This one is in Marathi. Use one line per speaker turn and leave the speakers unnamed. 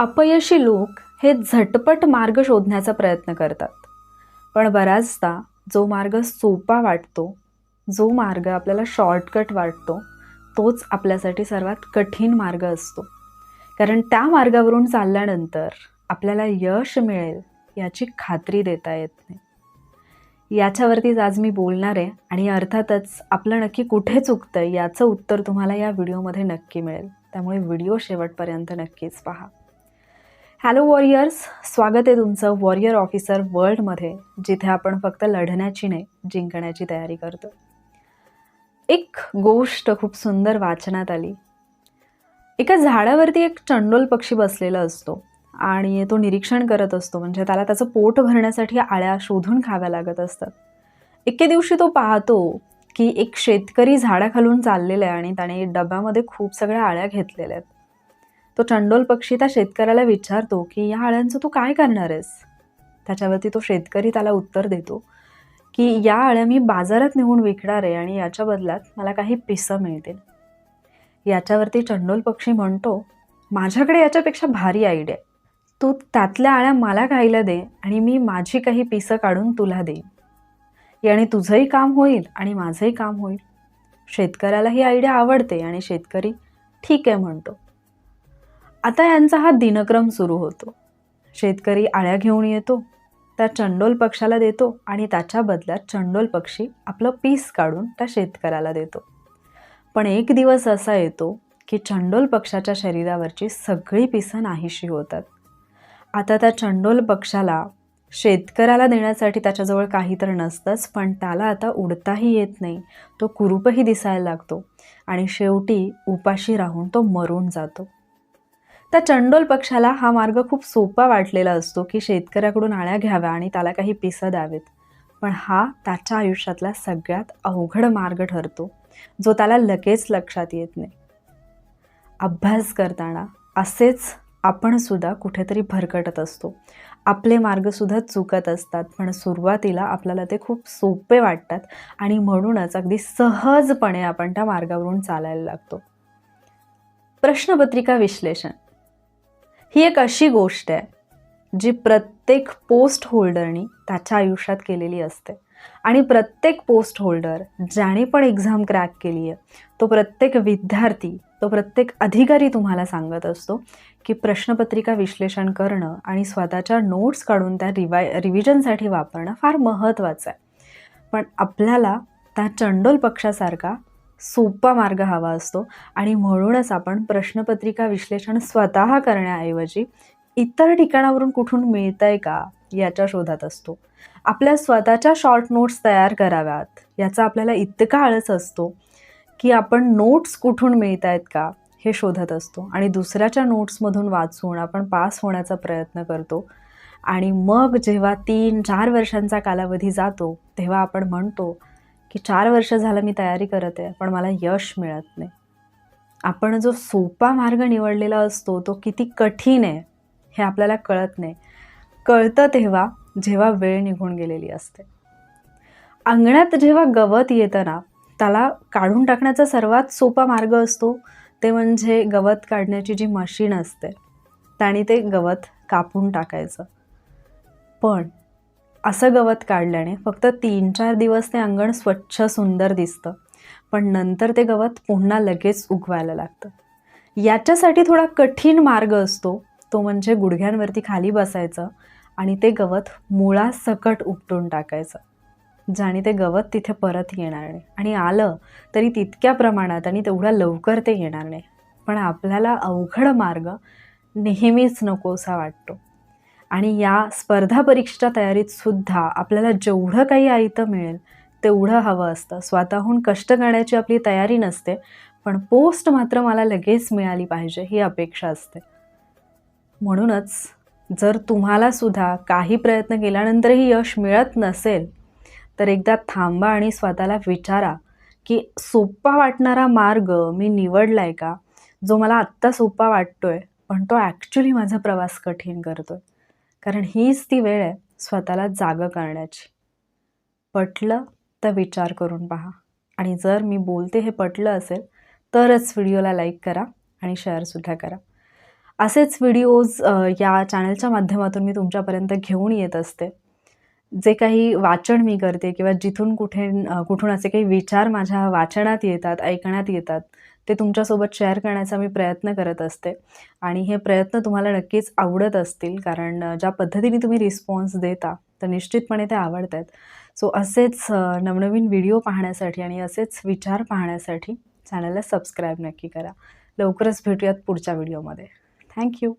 अपयशी लोक हे झटपट मार्ग शोधण्याचा प्रयत्न करतात. पण बऱ्याचदा जो मार्ग सोपा वाटतो जो मार्ग आपल्याला शॉर्टकट वाटतो तोच आपल्यासाठी सर्वात कठीण मार्ग असतो. कारण त्या मार्गावरून चालल्यानंतर आपल्याला यश मिळेल याची खात्री देता येत नाही. याच्यावरतीच आज मी बोलणार आहे आणि अर्थातच आपलं नक्की कुठे चुकतं याचं उत्तर तुम्हाला या व्हिडिओमध्ये नक्की मिळेल. त्यामुळे व्हिडिओ शेवटपर्यंत नक्कीच पहा. हॅलो वॉरियर्स स्वागत आहे तुमचं वॉरियर ऑफिसर वर्ल्डमध्ये जिथे आपण फक्त लढण्याची नाही जिंकण्याची तयारी करतो. एक गोष्ट खूप सुंदर वाचनात आली. एका झाडावरती एक चंडोल पक्षी बसलेला असतो आणि तो निरीक्षण करत असतो म्हणजे त्याला त्याचं पोट भरण्यासाठी आळ्या शोधून खाव्या लागत असतात. एके दिवशी तो पाहतो की एक शेतकरी झाडाखालून चाललेला आहे आणि त्याने डब्यामध्ये खूप सगळ्या आळ्या घेतलेल्या आहेत. तो चंडोल पक्षी त्या शेतकऱ्याला विचारतो की या आळ्यांचं तू काय करणार आहेस? त्याच्यावरती तो शेतकरी त्याला उत्तर देतो की या अळ्या मी बाजारात नेऊन विकणार आहे आणि याच्या बदल्यात मला काही पिसं मिळतील. याच्यावरती चंडोल पक्षी म्हणतो माझ्याकडे याच्यापेक्षा भारी आयडिया आहे. तू त्यातल्या आळ्या मला खायला दे आणि मी माझी काही पिसं काढून तुला देईन. याने तुझंही काम होईल आणि माझंही काम होईल. शेतकऱ्याला ही आयडिया आवडते आणि शेतकरी ठीक आहे म्हणतो. आता यांचा हा दिनक्रम सुरू होतो. शेतकरी आळ्या घेऊन येतो त्या चंडोल पक्षाला देतो आणि त्याच्या बदल्यात चंडोल पक्षी आपलं पीस काढून त्या शेतकऱ्याला देतो. पण एक दिवस असा येतो की चंडोल पक्षाच्या शरीरावरची सगळी पिसं नाहीशी होतात. आता त्या चंडोल पक्षाला शेतकऱ्याला देण्यासाठी त्याच्याजवळ काही तर नसतंच पण त्याला आता उडताही येत नाही. तो कुरूपही दिसायला लागतो आणि शेवटी उपाशी राहून तो मरून जातो. त्या चंडोल पक्षाला हा मार्ग खूप सोपा वाटलेला असतो की शेतकऱ्याकडून आळ्या घ्याव्या आणि त्याला काही पिसं द्यावेत. पण हा त्याच्या आयुष्यातला सगळ्यात अवघड मार्ग ठरतो जो त्याला लगेच लक्षात येत नाही. अभ्यास करताना असेच आपण सुद्धा कुठेतरी भरकटत असतो. आपले मार्गसुद्धा चुकत असतात पण सुरुवातीला आपल्याला ते खूप सोपे वाटतात आणि म्हणूनच अगदी सहजपणे आपण त्या मार्गावरून चालायला लागतो. प्रश्नपत्रिका विश्लेषण. ही एक अशी गोष्ट आहे जी प्रत्येक पोस्ट होल्डरनी त्याच्या आयुष्यात केलेली असते. आणि प्रत्येक पोस्ट होल्डर ज्याने पण एक्झाम क्रॅक केली आहे तो प्रत्येक विद्यार्थी तो प्रत्येक अधिकारी तुम्हाला सांगत असतो की प्रश्नपत्रिका विश्लेषण करणं आणि स्वतःच्या नोट्स काढून त्या रिवाय रिव्हिजनसाठी वापरणं फार महत्त्वाचं आहे. पण आपल्याला त्या चंडोल पक्षासारखा सोपा मार्ग हवा असतो. आणि म्हणूनच आपण प्रश्नपत्रिका विश्लेषण स्वतः करण्याऐवजी इतर ठिकाणावरून कुठून मिळत आहे का याच्या शोधात असतो. आपल्या स्वतःच्या शॉर्ट नोट्स तयार कराव्यात. याचा आपल्याला इतका आळस असतो की आपण नोट्स कुठून मिळत आहेत का हे शोधत असतो. आणि दुसऱ्याच्या नोट्समधून वाचून आपण पास होण्याचा प्रयत्न करतो. आणि मग जेव्हा तीन चार वर्षांचा कालावधी जातो तेव्हा आपण म्हणतो की चार वर्ष झालं मी तयारी करत आहे पण मला यश मिळत नाही. आपण जो सोपा मार्ग निवडलेला असतो तो किती कठीण आहे हे आपल्याला कळत नाही. कळतं तेव्हा जेव्हा वेळ निघून गेलेली असते. अंगणात जेव्हा गवत येतं ना त्याला काढून टाकण्याचा सर्वात सोपा मार्ग असतो ते म्हणजे गवत काढण्याची जी मशीन असते त्याने ते गवत कापून टाकायचं. पण असं गवत काढल्याने फक्त तीन चार दिवस ते अंगण स्वच्छ सुंदर दिसतं. पण नंतर ते गवत पुन्हा लगेच उगवायला लागतं. याच्यासाठी थोडा कठीण मार्ग असतो. तो म्हणजे गुडघ्यांवरती खाली बसायचं आणि ते गवत मुळासकट उपटून टाकायचं. ज्याने ते गवत तिथे परत येणार नाही. आणि आलं तरी तितक्या प्रमाणात आणि तेवढ्या लवकर ते येणार नाही. पण आपल्याला अवघड मार्ग नेहमीच नकोसा वाटतो. आणि या स्पर्धा परीक्षेच्या तयारीत सुद्धा आपल्याला जेवढं काही आयतं मिळेल तेवढं हवं असतं. स्वतःहून कष्ट करण्याची आपली तयारी नसते पण पोस्ट मात्र मला लगेच मिळाली पाहिजे ही अपेक्षा असते. म्हणूनच जर तुम्हाला सुद्धा काही प्रयत्न केल्यानंतरही यश मिळत नसेल तर एकदा थांबा आणि स्वतःला विचारा की सोपा वाटणारा मार्ग मी निवडला आहे का? जो मला आत्ता सोपा वाटतो आहे पण तो ॲक्च्युली माझा प्रवास कठीण करतो आहे कारण हीच ती वेळ आहे स्वतःला जागं करण्याची. पटलं तर विचार करून पहा. आणि जर मी बोलते हे पटलं असेल तरच व्हिडिओला लाईक करा आणि शेअरसुद्धा करा. असेच व्हिडिओज या चॅनलच्या माध्यमातून मी तुमच्यापर्यंत घेऊन येत असते. जे काही वाचन मी करते किंवा जिथून कुठे कुठून असे काही विचार माझ्या वाचनात येतात ऐकण्यात येतात ते तुमच्यासोबत शेअर करण्याचा मी प्रयत्न करत असते. आणि हे प्रयत्न तुम्हाला नक्कीच आवडत असतील कारण ज्या पद्धतीने तुम्ही रिस्पॉन्स देता तर निश्चितपणे ते आवडत आहेत सो असेच नवनवीन व्हिडिओ पाहण्यासाठी आणि असेच विचार पाहण्यासाठी चॅनलला सबस्क्राईब नक्की करा. लवकरच भेटूयात पुढच्या व्हिडिओमध्ये थँक्यू